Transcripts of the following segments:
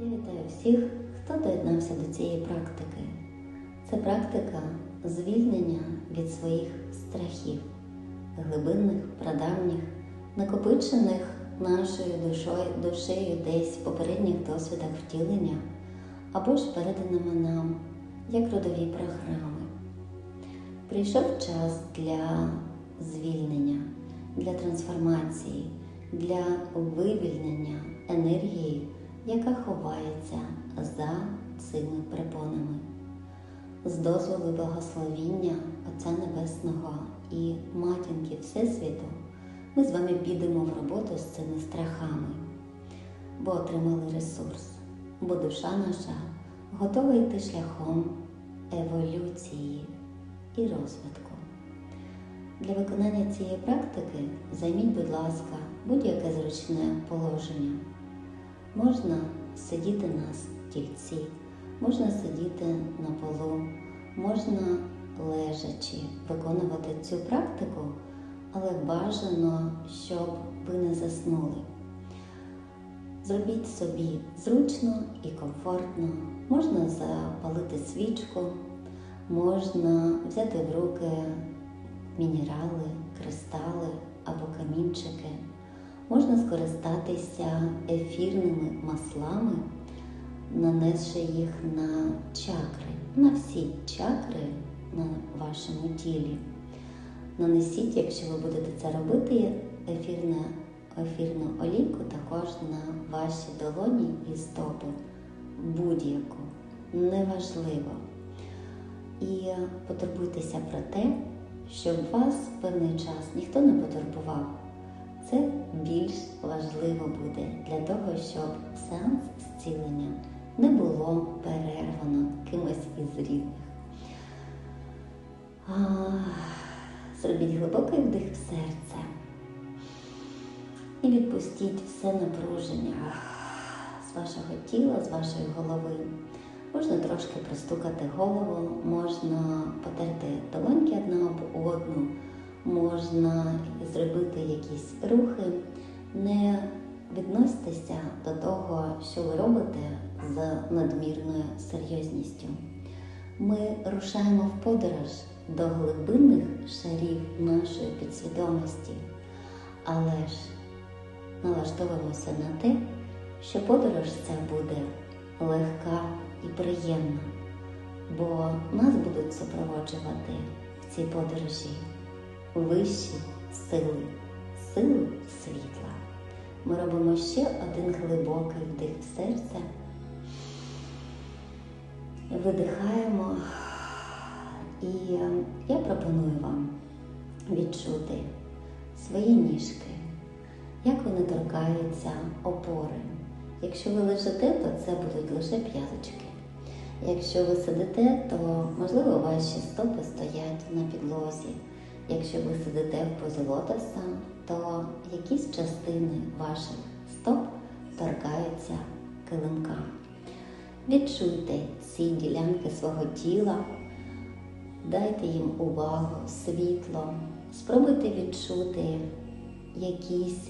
Я вітаю всіх, хто доєднався до цієї практики. Це практика звільнення від своїх страхів, глибинних, прадавніх, накопичених нашою душою, душею десь в попередніх досвідах втілення або ж переданими нам як родові програми. Прийшов час для звільнення, для трансформації, для вивільнення енергії, яка ховається за цими препонами. З дозволу благословіння Отця Небесного і матінки Всесвіту ми з вами підемо в роботу з цими страхами, бо отримали ресурс, бо душа наша готова йти шляхом еволюції і розвитку. Для виконання цієї практики займіть, будь ласка, будь-яке зручне положення. Можна сидіти на стільці, можна сидіти на полу, можна лежачи виконувати цю практику, але бажано, щоб ви не заснули. Зробіть собі зручно і комфортно, можна запалити свічку, можна взяти в руки мінерали, кристали або камінчики. Можна скористатися ефірними маслами, нанесши їх на чакри, на всі чакри на вашому тілі. Нанесіть, якщо ви будете це робити, ефірне, ефірну олійку також на ваші долоні і стопи, будь-яку, неважливо. І потурбуйтеся про те, щоб вас певний час ніхто не потурбував. Це більш важливо буде для того, щоб сеанс зцілення не було перервано кимось із рідних. Зробіть глибокий вдих в серце і відпустіть все напруження з вашого тіла, з вашої голови. Можна трошки пристукати голову, можна потерти долоньки одна об одну можна зробити якісь рухи, не відноситеся до того, що ви робите з надмірною серйозністю. Ми рушаємо в подорож до глибинних шарів нашої підсвідомості, але ж налаштовуємося на те, що подорож ця буде легка і приємна, бо нас будуть супроводжувати в цій подорожі вищі сили, сили світла. Ми робимо ще один глибокий вдих в серце. Видихаємо, і я пропоную вам відчути свої ніжки, як вони торкаються опори. Якщо ви лежите, то це будуть лише п'язочки. Якщо ви сидите, то можливо ваші стопи стоять на підлозі. Якщо ви сидите в позі лотоса, то якісь частини ваших стоп торкаються килимка. Відчуйте ці ділянки свого тіла, дайте їм увагу, світло, спробуйте відчути якісь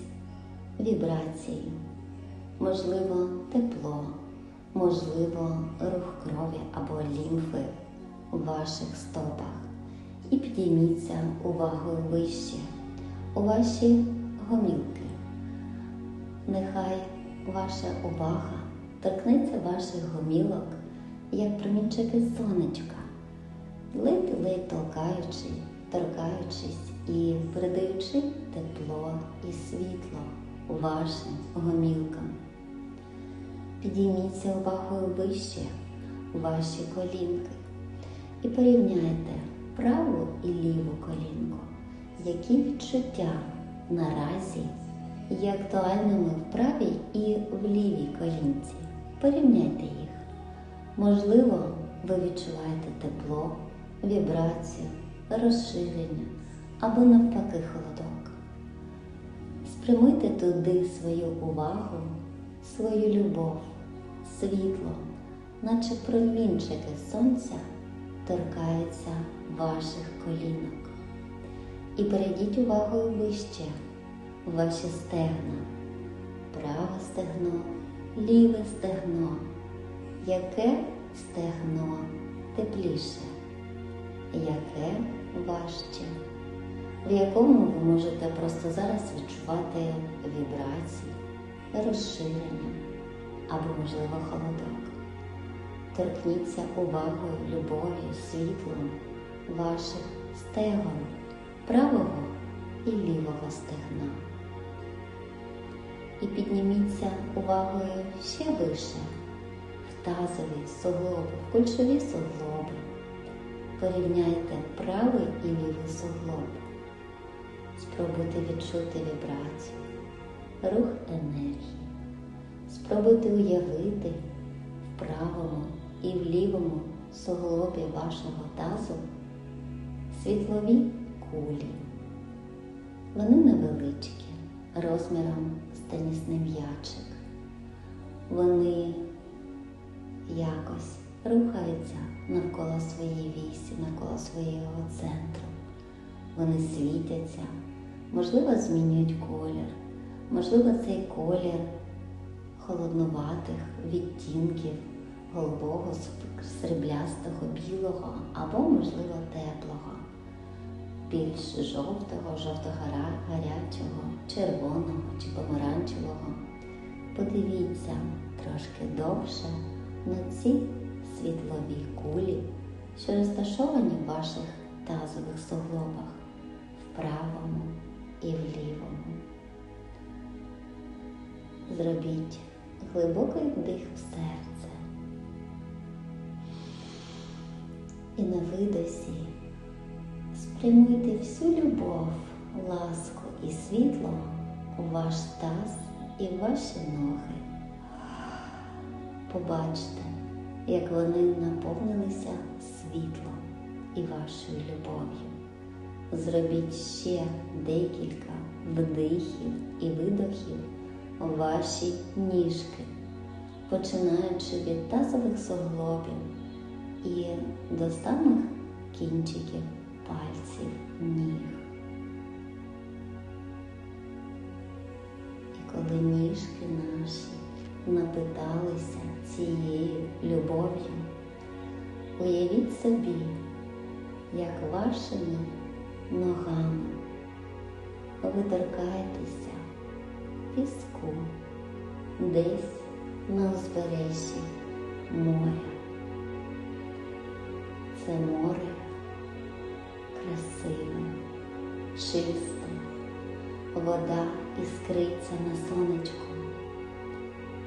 вібрації, можливо, тепло, можливо, рух крові або лімфи в ваших стопах і підійміться увагою вище у ваші гомілки. Нехай ваша увага торкнеться ваших гомілок, як промінчики сонечка, ледь-ледь толкаючи, торкаючись і передаючи тепло і світло вашим гомілкам. Підійміться увагою вище ваші колінки і порівняйте праву і ліву колінку. Які відчуття наразі є актуальними в правій і в лівій колінці? Порівняйте їх. Можливо, ви відчуваєте тепло, вібрацію, розширення або навпаки холодок. Спрямуйте туди свою увагу, свою любов, світло, наче промінчики сонця торкаються ваших колінок. І перейдіть увагою вище, ваші стегна, праве стегно, ліве стегно. Яке стегно тепліше? Яке важче? В якому ви можете просто зараз відчувати вібрації, розширення або, можливо, холодок. Торкніться увагою, любов'ю, світлом ваших стегон правого і лівого стегна. І підніміться увагою ще вище в тазові суглоби, в кульшові суглоби. Порівняйте правий і лівий суглоб. Спробуйте відчути вібрацію, рух енергії. Спробуйте уявити в правому і в лівому суглобі вашого тазу світлові кулі. Вони невеличкі, розміром з тенісний м'ячик. Вони якось рухаються навколо своєї вісі, навколо свого центру. Вони світяться, можливо, змінюють колір, можливо, цей колір холоднуватих відтінків голубого, сріблястого, білого або, можливо, теплого, більш жовтого, жовто-гарячого, червоного чи помаранчевого. Подивіться трошки довше на ці світлові кулі, що розташовані в ваших тазових суглобах в правому і в лівому. Зробіть глибокий вдих в серце. І на видосі спрямуйте всю любов, ласку і світло у ваш таз і в ваші ноги. Побачте, як вони наповнилися світлом і вашою любов'ю. Зробіть ще декілька вдихів і видохів у ваші ніжки, починаючи від тазових суглобів і до самих кінчиків пальців ніг. І коли ніжки наші напиталися цією любов'ю, уявіть собі, як вашими ногами ви торкаєтеся піску десь на узбережжі моря. Це море красиве, чисте, вода іскриться на сонечку.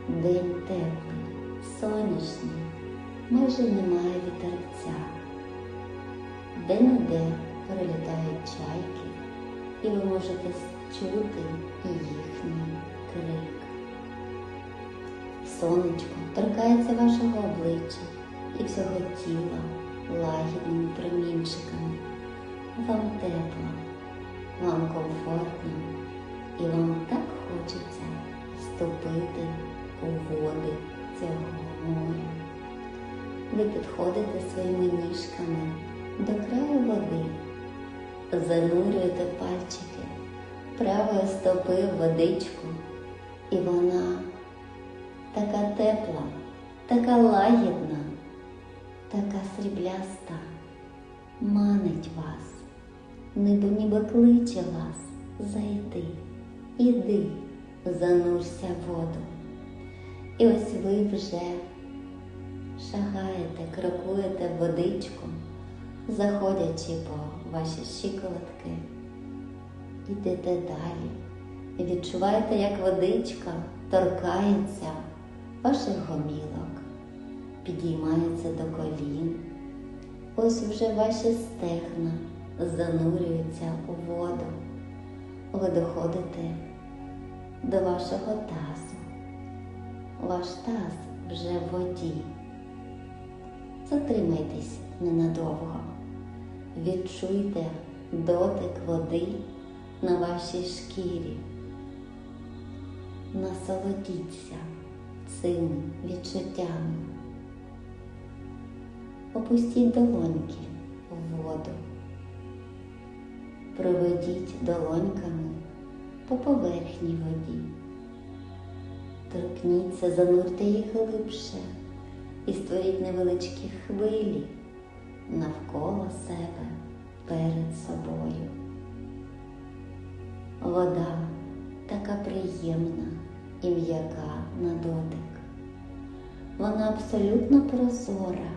День теплий, сонячний, майже немає вітерця. Де-не-де перелітають чайки, і ви можете чути їхній крик. Сонечко торкається вашого обличчя і всього тіла лагідними промінчиками. Вам тепло, вам комфортно і вам так хочеться вступити у води цього моря. Ви підходите своїми ніжками до краю води, занурюєте пальчики правої стопи в водичку, і вона така тепла, така лагідна, така срібляста, манить вас, небо ніби кличе вас, зайди, іди, занурся в воду. І ось ви вже шагаєте, крокуєте в водичку, заходячи по ваші щиколотки, йдете далі і відчуваєте, як водичка торкається ваших гомілок, підіймається до колін. Ось вже ваші стегна занурюються у воду. Ви доходите до вашого тазу. Ваш таз вже в воді. Затримайтесь ненадовго. Відчуйте дотик води на вашій шкірі. Насолодіться цими відчуттями. Опустіть долоньки в воду. Проведіть долоньками по поверхній воді. Торкніться, занурте їх глибше і створіть невеличкі хвилі навколо себе перед собою. Вода така приємна і м'яка на дотик. Вона абсолютно прозора.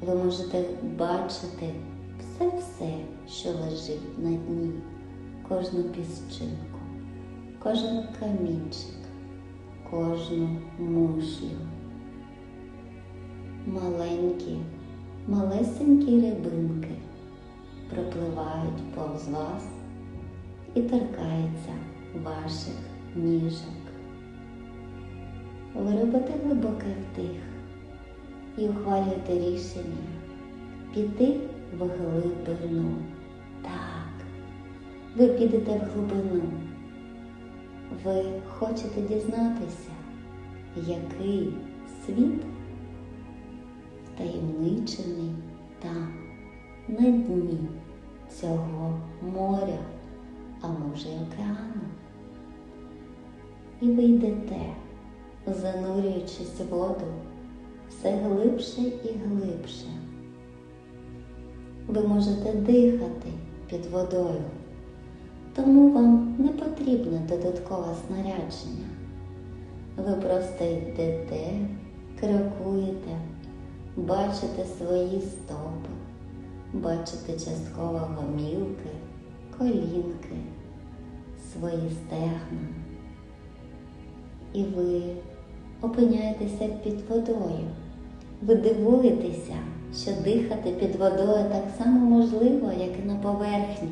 Ви можете бачити все-все, що лежить на дні, кожну пісчинку, кожен камінчик, кожну мушлю. Маленькі, малесенькі рибинки пропливають повз вас і торкаються ваших ніжок. Ви робите глибокий вдих і ухвалюєте рішення піти в глибину. Так, ви підете в глибину. Ви хочете дізнатися, який світ втаємничений там, на дні цього моря, а може океану. І ви йдете, занурюючись в воду все глибше і глибше. Ви можете дихати під водою, тому вам не потрібне додаткове снарядження. Ви просто йдете, крокуєте, бачите свої стопи, бачите частково гомілки, колінки, свої стегна. І ви опиняєтеся під водою. Ви дивуєтеся, що дихати під водою так само можливо, як і на поверхні.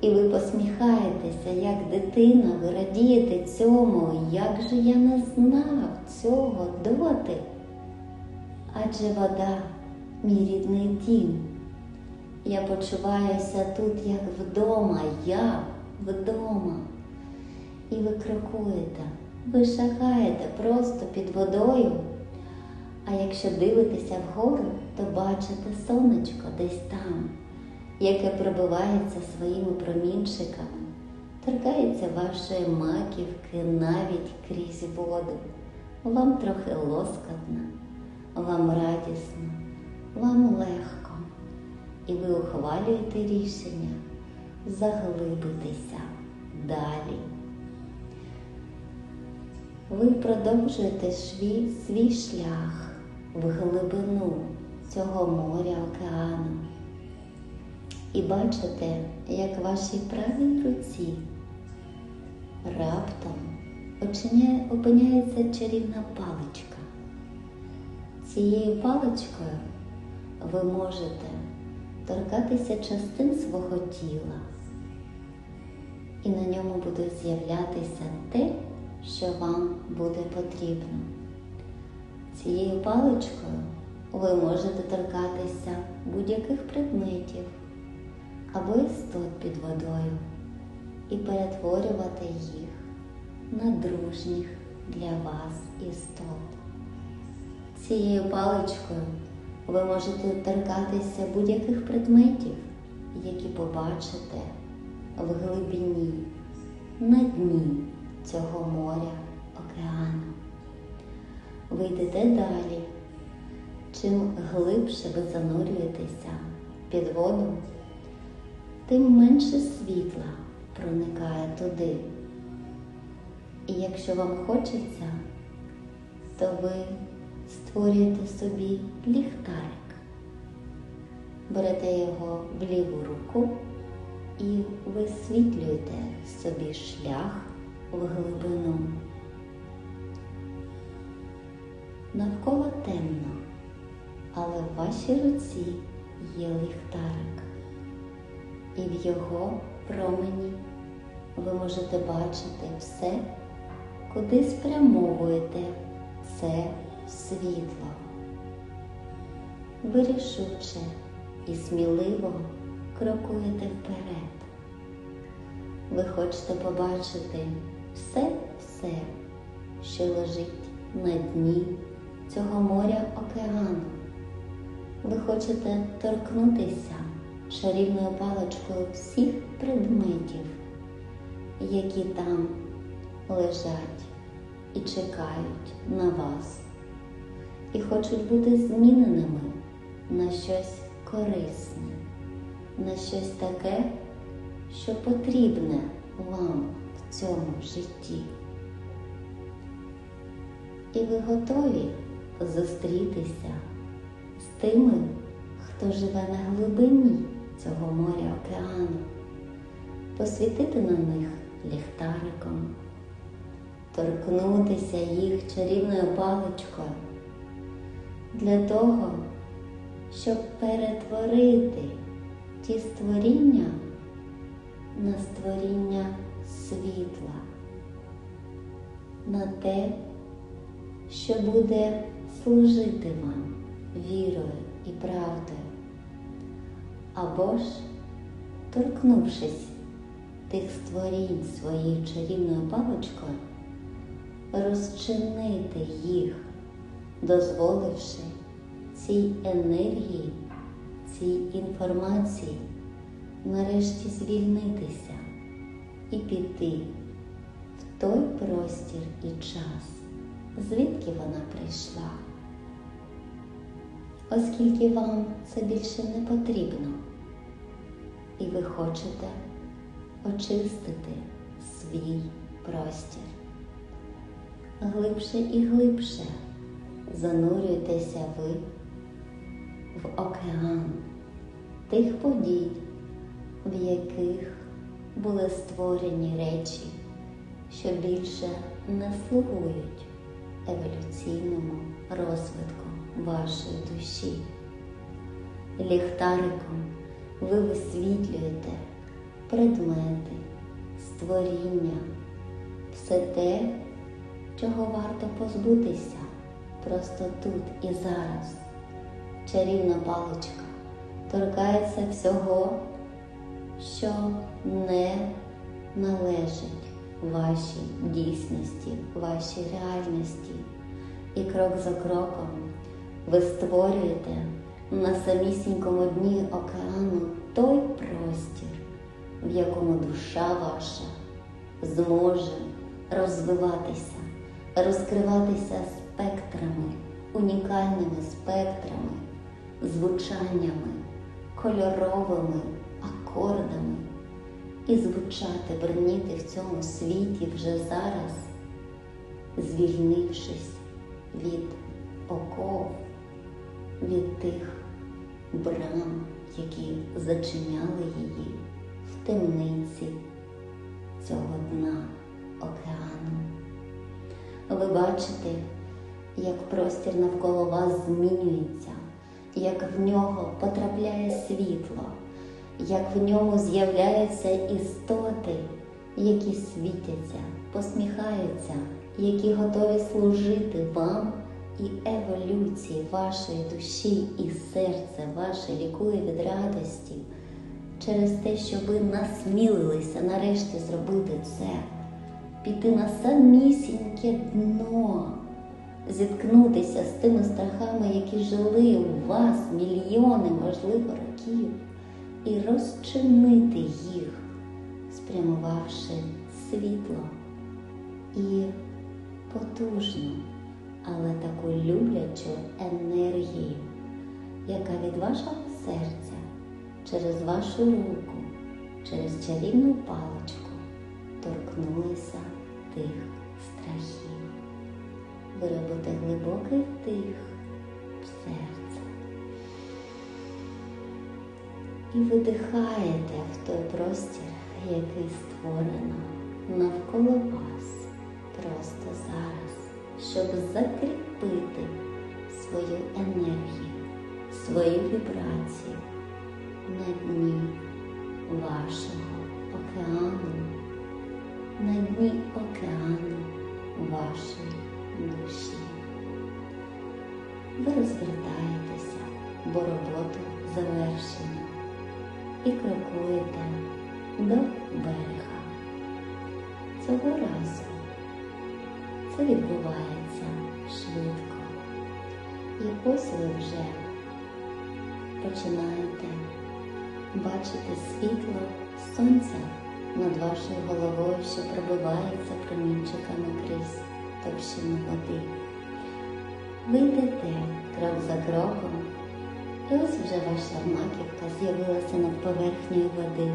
І ви посміхаєтеся, як дитина, ви радієте цьому, як же я не знав цього доти. Адже вода мій рідний дім. Я почуваюся тут, як вдома, я вдома. І ви крокуєте, ви шагаєте просто під водою. А якщо дивитеся вгору, то бачите сонечко десь там, яке пробивається своїми промінчиками, торкається вашої маківки навіть крізь воду. Вам трохи лоскотно, вам радісно, вам легко, і ви ухвалюєте рішення заглибитися далі. Ви продовжуєте свій, свій шлях в глибину цього моря океану і бачите, як в вашій правій руці раптом опиняється чарівна паличка. Цією паличкою ви можете торкатися частин свого тіла, і на ньому буде з'являтися те, що вам буде потрібно. Цією паличкою ви можете торкатися будь-яких предметів або істот під водою і перетворювати їх на дружніх для вас істот. Цією паличкою ви можете торкатися будь-яких предметів, які побачите в глибині, на дні цього моря, океану. Ви йдете далі. Чим глибше ви занурюєтеся під воду, тим менше світла проникає туди. І якщо вам хочеться, то ви створюєте собі ліхтарик, берете його в ліву руку і висвітлюєте собі шлях в глибину. Навколо темно, але в вашій руці є ліхтарик, і в його промені ви можете бачити все, куди спрямовуєте це світло. Ви рішуче і сміливо крокуєте вперед. Ви хочете побачити все-все, що лежить на дні цього моря океану. Ви хочете торкнутися чарівною паличкою всіх предметів, які там лежать і чекають на вас, і хочуть бути зміненими на щось корисне, на щось таке, що потрібне вам в цьому житті. І ви готові зустрітися з тими, хто живе на глибині цього моря океану, посвітити на них ліхтариком, торкнутися їх чарівною паличкою для того, щоб перетворити ті створіння на створіння світла, на те, що буде служити вам вірою і правдою, або ж, торкнувшись тих створінь своєю чарівною паличкою, розчинити їх, дозволивши цій енергії, цій інформації нарешті звільнитися і піти в той простір і час, звідки вона прийшла. Оскільки вам це більше не потрібно, і ви хочете очистити свій простір. Глибше і глибше занурюйтеся ви в океан тих подій, в яких були створені речі, що більше не слугують еволюційному розвитку вашої душі. Ліхтариком ви висвітлюєте предмети, створіння, все те, чого варто позбутися просто тут і зараз. Чарівна паличка торкається всього, що не належить вашій дійсності, вашій реальності. І крок за кроком ви створюєте на самісінькому дні океану той простір, в якому душа ваша зможе розвиватися, розкриватися спектрами, унікальними спектрами, звучаннями, кольоровими акордами. І звучати, броніти в цьому світі вже зараз, звільнившись від оков, від тих брам, які зачиняли її в темниці цього дна океану. Ви бачите, як простір навколо вас змінюється, як в нього потрапляє світло, як в ньому з'являються істоти, які світяться, посміхаються, які готові служити вам і еволюції вашої душі і серця ваше лікує від радості через те, що ви насмілилися нарешті зробити це, піти на самісіньке дно, зіткнутися з тими страхами, які жили у вас мільйони, можливо, років, і розчинити їх, спрямувавши світло і потужну, але таку люблячу енергію, яка від вашого серця через вашу руку, через чарівну паличку торкнулися тих страхів. Ви робите глибокий вдих в серце і видихаєте в той простір, який створено навколо вас просто зараз, щоб закріпити свою енергію, свою вібрацію на дні вашого океану, на дні океану вашої душі. Ви розвертаєтеся, бо роботу завершено і крокуєте до берега. Цього разу це відбувається швидко. І ось ви вже починаєте бачити світло сонця над вашою головою, що пробивається промінчиками крізь товщину води. Ви йдете крок за кроком, і ось вже ваша маківка з'явилася над поверхнею води.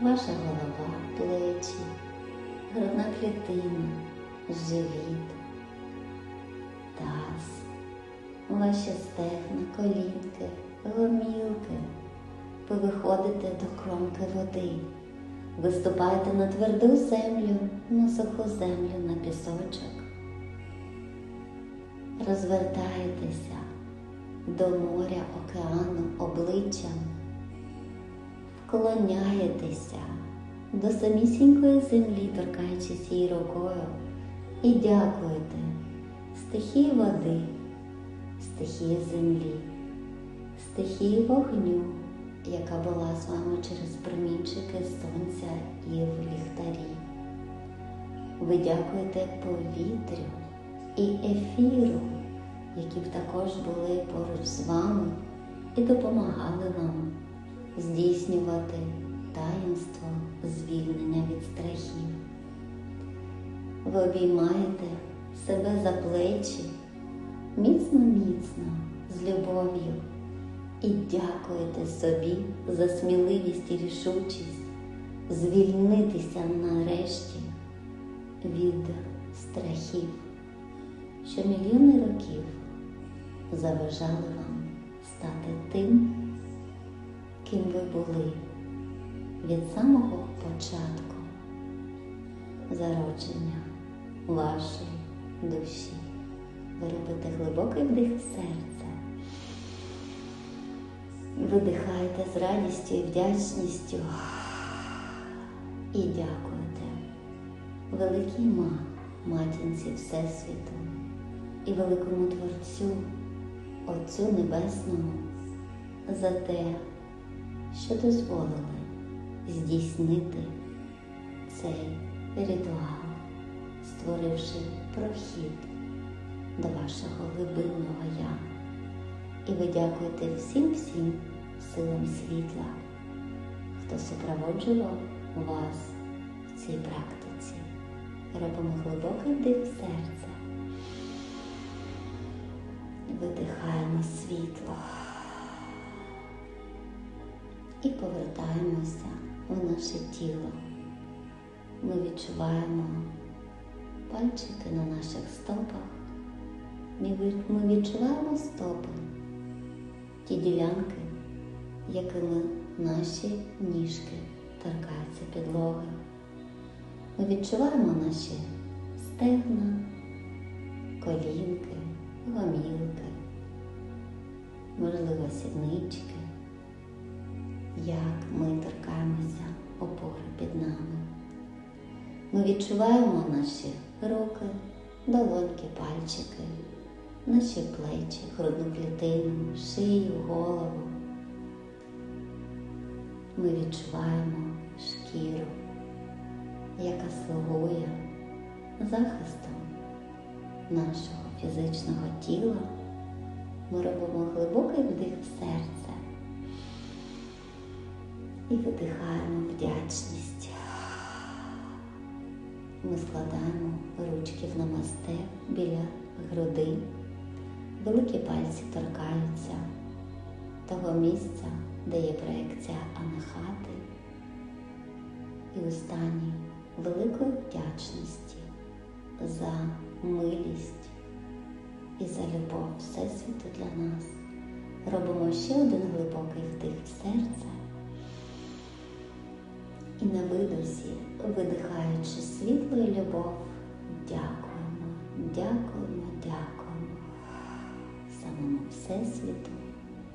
Ваша голова, плечі, грудна клітина, живіт, таз, ваші стегна, колінки, гомілки. Ви виходите до кромки води, виступаєте на тверду землю, на суху землю, на пісочок. Розвертаєтеся до моря, океану обличчям, вклоняєтеся до самісінької землі, торкаючись її рукою, і дякуєте стихії води, стихії землі, стихії вогню, яка була з вами через промінчики сонця і в ліхтарі. Ви дякуєте повітрю і ефіру, які б також були поруч з вами і допомагали вам здійснювати таїнство звільнення від страхів. Ви обіймаєте себе за плечі міцно-міцно, з любов'ю і дякуєте собі за сміливість і рішучість звільнитися нарешті від страхів, що мільйони років заважали вам стати тим, ким ви були від самого початку зародження вашої душі. Ви робите глибокий вдих в серце. Видихаєте з радістю і вдячністю і дякуєте великій ма, матінці Всесвіту і великому Творцю, Отцю Небесному за те, що дозволили здійснити цей ритуал, створивши прохід до вашого глибинного я. І ви дякуєте всім всім силам світла, хто супроводжував вас в цій практиці. Робимо глибокий вдих в серце. Видихаємо світло і повертаємося в наше тіло. Ми відчуваємо пальчики на наших стопах. Ми відчуваємо стопи, ті ділянки, якими наші ніжки торкаються підлоги. Ми відчуваємо наші стегна, колінки, гомілки, можливо, сіднички, як ми торкаємося опори під нами. Ми відчуваємо наші руки, долоньки, пальчики, наші плечі, грудну клітину, шию, голову. Ми відчуваємо шкіру, яка слугує захистом нашого фізичного тіла. Ми робимо глибокий вдих в серце і видихаємо вдячність. Ми складаємо ручки в намасте біля груди, великі пальці торкаються того місця, де є проекція анахати. І у стані великої вдячності за милість і за любов Всесвіту для нас. Робимо ще один глибокий вдих в серце. І на видосі, видихаючи світло і любов, дякуємо, дякуємо, дякуємо самому Всесвіту,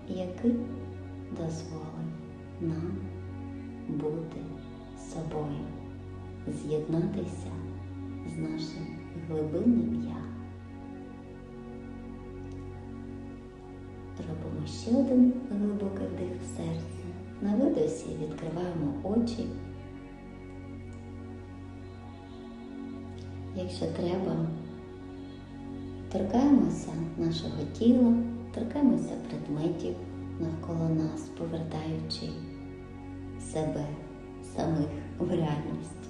який дозволив нам бути собою, з'єднатися з нашим глибинним я. Робимо ще один глибокий вдих в серце. На видосі відкриваємо очі. Якщо треба, торкаємося нашого тіла, торкаємося предметів навколо нас, повертаючи себе самих в реальність.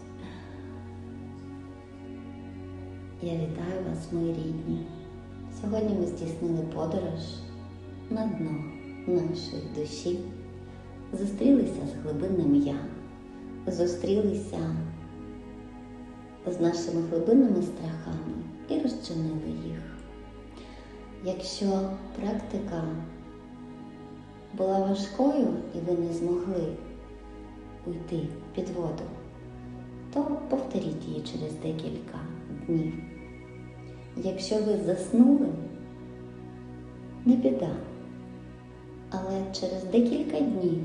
Я вітаю вас, мої рідні. Сьогодні ми здійснили подорож на дно нашої душі, зустрілися з глибинним я, зустрілися з нашими глибинними страхами і розчинили їх. Якщо практика була важкою і ви не змогли уйти під воду, то повторіть її через декілька днів. Якщо ви заснули, не біда. Але через декілька днів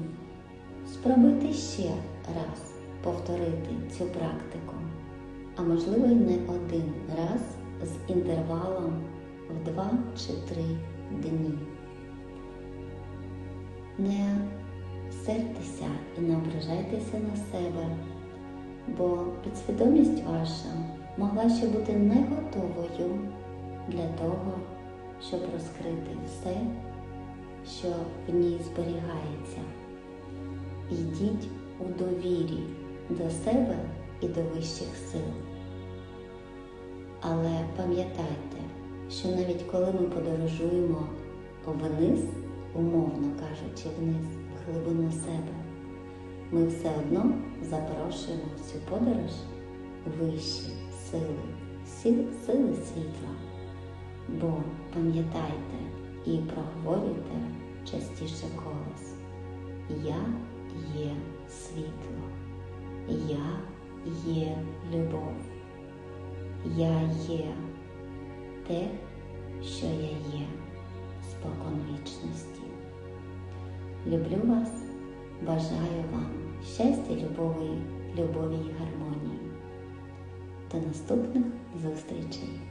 спробуйте ще раз повторити цю практику, а можливо й не один раз з інтервалом в два чи три дні. Не сердьтеся і не на себе, бо підсвідомість ваша могла ще бути не готовою для того, щоб розкрити все, що в ній зберігається. Йдіть у довірі до себе і до вищих сил. Але пам'ятайте, що навіть коли ми подорожуємо вниз, умовно кажучи, вниз, в глибину себе, ми все одно запрошуємо в цю подорож вищі сили, сили, світла. Бо пам'ятайте і проговорюйте частіше голос. Я є світло, я є любов, я є те, що я є спокон вічності. Люблю вас, бажаю вам щастя, любові, любові і гармонії. До наступних зустрічей!